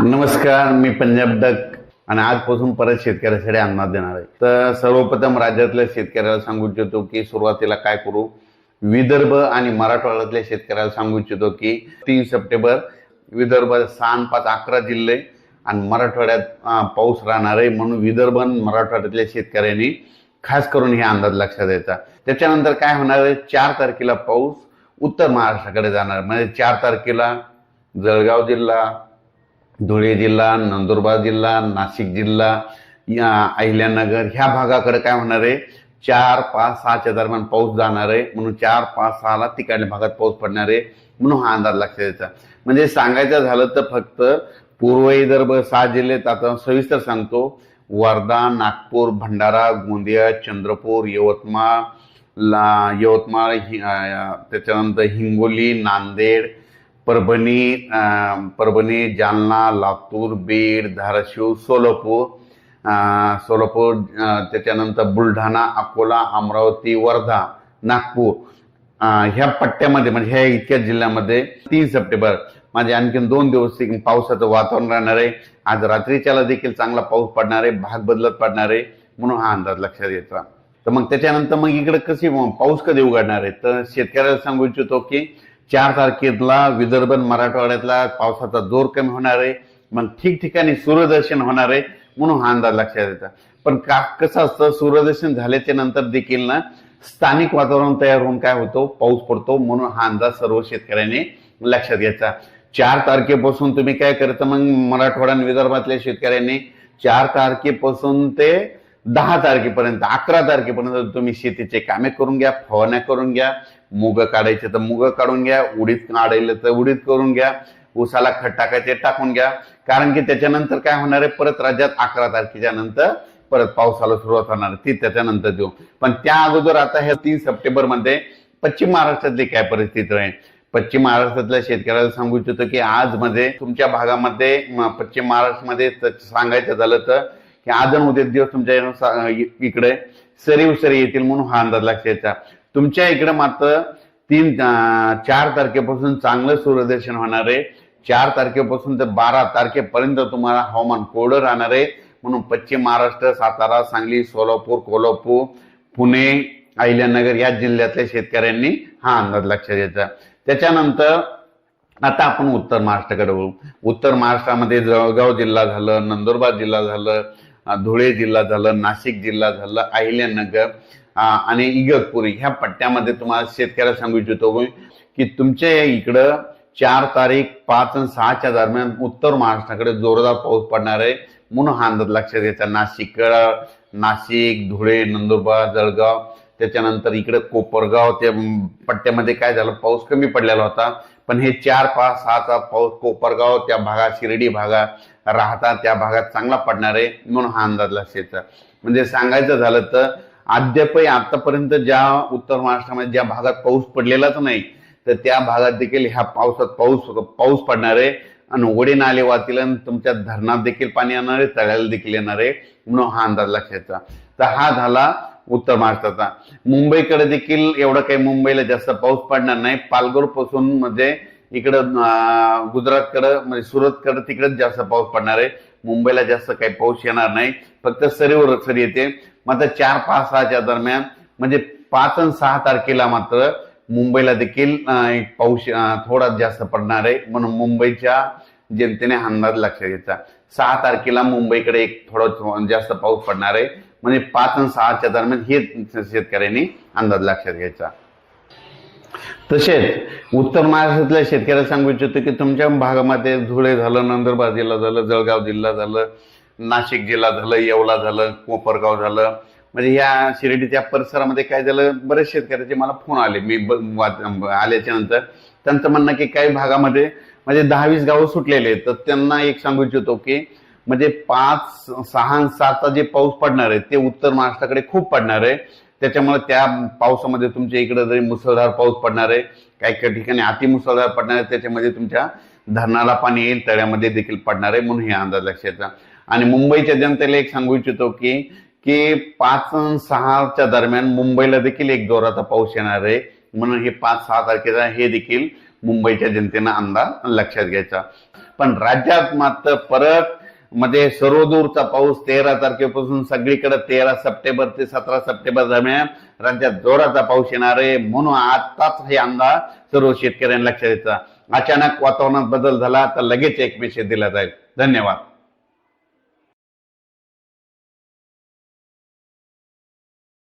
नमस्कार मी पंजाब डक आणि आजपासून परत शेतकऱ्यासाठी अंदाज देणार आहे. तर सर्वप्रथम राज्यातल्या शेतकऱ्याला सांगू इच्छितो की सुरुवातीला काय करू? विदर्भ आणि मराठवाड्यातल्या शेतकऱ्याला सांगू इच्छितो की तीन सप्टेंबर विदर्भात सहा पाच अकरा जिल्हे आणि मराठवाड्यात पाऊस राहणार आहे. म्हणून विदर्भ आणि मराठवाड्यातल्या शेतकऱ्यांनी खास करून हे अंदाज लक्षात द्यायचा त्याच्यानंतर काय होणार आहे? चार तारखेला पाऊस उत्तर महाराष्ट्राकडे जाणार म्हणजे चार तारखेला जळगाव जिल्हा धुळे जिल्हा नंदुरबार जिल्हा नाशिक जिल्हा या अहिल्यानगर ह्या भागाकडे काय होणार आहे? चार पाच सहाच्या दरम्यान पाऊस जाणार आहे. म्हणून चार पाच सहाला तिकडल्या भागात पाऊस पडणार आहे. म्हणून हा अंदाज लक्षात द्यायचा म्हणजे सांगायचं झालं तर फक्त पूर्व विदर्भ सहा जिल्ह्यात आता सविस्तर सांगतो. वर्धा नागपूर भंडारा गोंदिया चंद्रपूर यवतमाळ ला यवतमाळ हि- त्याच्यानंतर हिंगोली नांदेड परभणी परभणी जालना लातूर बीड धाराशिव सोलापूर सोलापूर त्याच्यानंतर बुलढाणा अकोला अमरावती वर्धा नागपूर ह्या पट्ट्यामध्ये म्हणजे ह्या इतक्या जिल्ह्यामध्ये तीन सप्टेंबर माझे आणखीन दोन दिवस एक पावसाचं वातावरण राहणार आहे. आज रात्रीच्याला देखील चांगला पाऊस पडणार आहे भाग बदलत पडणार आहे म्हणून हा अंदाज लक्षात येतो तर मग त्याच्यानंतर मग इकडे कशी पाऊस कधी उघडणार आहे? तर शेतकऱ्याला सांगू इच्छितो की चार तारखेला विदर्भ मराठवाड्यातला पावसाचा जोर कमी होणार आहे. मग ठिकठिकाणी सूर्यदर्शन होणार आहे म्हणून हा अंदाज लक्षात येतात पण का कसं असतं सूर्यदर्शन झाल्याच्यानंतर देखील ना स्थानिक वातावरण तयार होऊन काय होतो? पाऊस पडतो म्हणून हा अंदाज सर्व शेतकऱ्यांनी लक्षात घ्यायचा. चार तारखेपासून तुम्ही काय करता मग? मराठवाडा आणि विदर्भातल्या शेतकऱ्यांनी चार तारखेपासून ते दहा तारखेपर्यंत अकरा तारखेपर्यंत तुम्ही शेतीचे कामे करून घ्या फवारण्या करून घ्या. मुग काढायचे तर मुग काढून घ्या उडीद काढायला तर उडीद करून घ्या उसाला खत टाकायचे टाकून घ्या. कारण की त्याच्यानंतर काय होणार आहे? परत राज्यात अकरा तारखेच्या नंतर परत पावसाला सुरुवात होणार ती त्याच्यानंतर देऊ. पण त्या अगोदर आता ह्या तीन सप्टेंबरमध्ये पश्चिम महाराष्ट्रातली काय परिस्थिती राहील पश्चिम महाराष्ट्रातल्या शेतकऱ्याला सांगू इच्छितो की आज मध्ये तुमच्या भागामध्ये पश्चिम महाराष्ट्रामध्ये सांगायचं झालं तर की आज उद्या दिवस तुमच्या इकडे सरी उसरी येतील म्हणून हा अंदाज लक्षात तुमच्या इकडे मात्र तीन चार तारखेपासून चांगलं सूर्यदर्शन होणार आहे. चार तारखेपासून ते बारा तारखेपर्यंत तुम्हाला हवामान कोरडं राहणार आहे. म्हणून पश्चिम महाराष्ट्र सातारा सांगली सोलापूर कोल्हापूर पुणे अहिल्यानगर या जिल्ह्यातल्या शेतकऱ्यांनी हा अंदाज लक्षात घ्यायचा. त्याच्यानंतर आता आपण उत्तर महाराष्ट्राकडे बघू. उत्तर महाराष्ट्रामध्ये जळगाव जिल्हा झालं नंदुरबार जिल्हा झालं धुळे जिल्हा झालं नाशिक जिल्हा झालं अहिल्यानगर आणि इगतपुरी ह्या पट्ट्यामध्ये तुम्हाला शेतकऱ्याला सांगू इच्छितो की तुमच्या इकडं चार तारीख पाच आणि सहाच्या दरम्यान उत्तर महाराष्ट्राकडे जोरदार पाऊस पडणार आहे म्हणून हा अंदाज लक्षात घ्यायचा नाशिक नाशिक धुळे नंदुरबार जळगाव त्याच्यानंतर इकडे कोपरगाव त्या पट्ट्यामध्ये काय झालं? पाऊस कमी पडलेला होता. पण हे चार पाच सहाचा पाऊस कोपरगाव त्या भागात शिर्डी भागात राहता त्या भागात चांगला पडणार आहे म्हणून हा अंदाज लक्षात म्हणजे सांगायचं झालं तर अद्यापही आतापर्यंत ज्या उत्तर महाराष्ट्रामध्ये ज्या भागात पाऊस पडलेलाच नाही तर त्या भागात देखील ह्या पावसात पाऊस पाऊस पडणार आहे. आणि उघडे नाले वाहतील आणि तुमच्या धरणात देखील पाणी येणार आहे तळ्याला देखील येणार आहे म्हणून हा अंदाज लक्षाचा तर हा झाला उत्तर महाराष्ट्राचा. मुंबईकडे देखील एवढं काही मुंबईला जास्त पाऊस पडणार नाही. पालघरपासून म्हणजे इकडं गुजरातकडं म्हणजे सुरतकडं तिकडंच जास्त पाऊस पडणार आहे. मुंबईला जास्त काही पाऊस येणार नाही. फक्त सरीवर सरी येते. मात्र चार पाच सहाच्या दरम्यान म्हणजे पाच आणि सहा तारखेला मात्र मुंबईला देखील एक पाऊस थोडा जास्त पडणार आहे. म्हणून मुंबईच्या जनतेने हा अंदाज लक्षात घ्यायचा सहा तारखेला मुंबईकडे एक थोडा जास्त पाऊस पडणार आहे. म्हणजे पाच आणि सहाच्या दरम्यान हे शेतकऱ्यांनी अंदाज लक्षात घ्यायचा. तसेच उत्तर महाराष्ट्रातल्या शेतकऱ्याला सांगू इच्छितो की तुमच्या भागामध्ये धुळे झालं नंदुरबार जिल्हा झालं जळगाव जिल्हा झालं नाशिक जिल्हा झालं येवला झालं कोपरगाव झालं. म्हणजे या शिर्डीच्या परिसरामध्ये काय झालं बरेच शेतकऱ्याचे मला फोन आले. मी आल्याच्यानंतर. त्यांचं म्हणणं की काही भागामध्ये म्हणजे दहा वीस गावं सुटलेले आहेत. तर त्यांना एक सांगू इच्छितो की म्हणजे पाच सहा सातचा जे पाऊस पडणार आहे ते उत्तर महाराष्ट्राकडे खूप पडणार आहे. त्याच्यामुळे त्या पावसामध्ये तुमच्या इकडे जरी मुसळधार पाऊस पडणार आहे काही काही ठिकाणी अति मुसळधार पडणार आहे त्याच्यामध्ये तुमच्या धरणाला पाणी येईल तळ्यामध्ये देखील पडणार आहे म्हणून हे अंदाज लक्षात येतात. आणि मुंबईच्या जनतेला एक सांगू इच्छितो की की पाच सहाच्या दरम्यान मुंबईला देखील एक जोराचा पाऊस येणार आहे. म्हणून हे पाच सहा तारखेचा हे देखील मुंबईच्या जनतेनं अंदाज लक्षात घ्यायचा. पण राज्यात मात्र परत मध्ये सर्वदूरचा पाऊस तेरा तारखेपासून सगळीकडे तेरा सप्टेंबर ते सतरा सप्टेंबर दरम्यान राज्यात जोराचा पाऊस येणार आहे. म्हणून आताच हे अंदाज सर्व शेतकऱ्यांना लक्षात द्यायचा अचानक वातावरणात बदल झाला तर लगेच एक मेसेज दिला जाईल. धन्यवाद.